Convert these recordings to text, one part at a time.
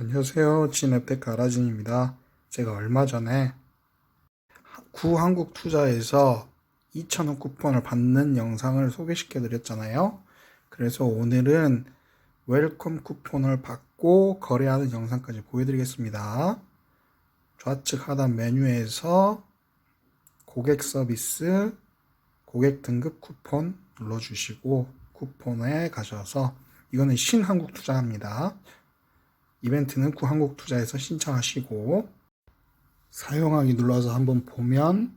안녕하세요. 진앱테크 아라진입니다. 제가 얼마 전에 구한국투자에서 2,000원 쿠폰을 받는 영상을 소개시켜 드렸잖아요. 그래서 오늘은 웰컴 쿠폰을 받고 거래하는 영상까지 보여드리겠습니다. 좌측 하단 메뉴에서 고객 서비스, 고객 등급 쿠폰 눌러주시고 쿠폰에 가셔서 이거는 신한국투자입니다. 이벤트는 구한국투자에서 신청하시고 사용하기 눌러서 한번 보면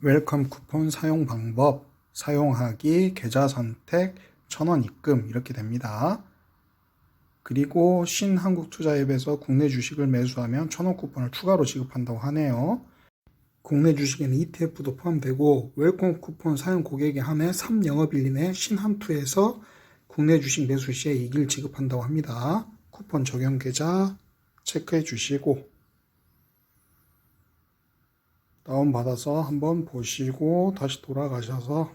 웰컴 쿠폰 사용 방법, 사용하기, 계좌 선택, 천원 입금 이렇게 됩니다. 그리고 신한국투자 앱에서 국내 주식을 매수하면 천원 쿠폰을 추가로 지급한다고 하네요. 국내 주식에는 ETF도 포함되고 웰컴 쿠폰 사용 고객에 한해 3영업일 이내 신한투에서 국내 주식 매수 시에 이익을 지급한다고 합니다. 쿠폰 적용 계좌 체크해 주시고 다운받아서 한번 보시고 다시 돌아가셔서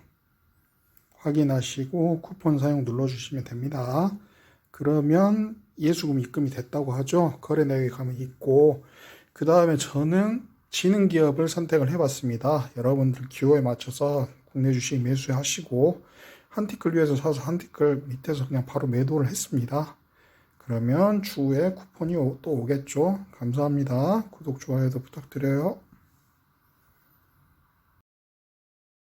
확인하시고 쿠폰 사용 눌러주시면 됩니다. 그러면 예수금 입금이 됐다고 하죠. 거래 내역에 가면 있고 그 다음에 저는 지능 기업을 선택을 해봤습니다. 여러분들 기호에 맞춰서 국내 주식 매수하시고 한 티끌 위에서 사서 한 티끌 밑에서 그냥 바로 매도를 했습니다. 그러면 추후에 쿠폰이 오- 또 오겠죠. 감사합니다. 구독, 좋아요도 부탁드려요.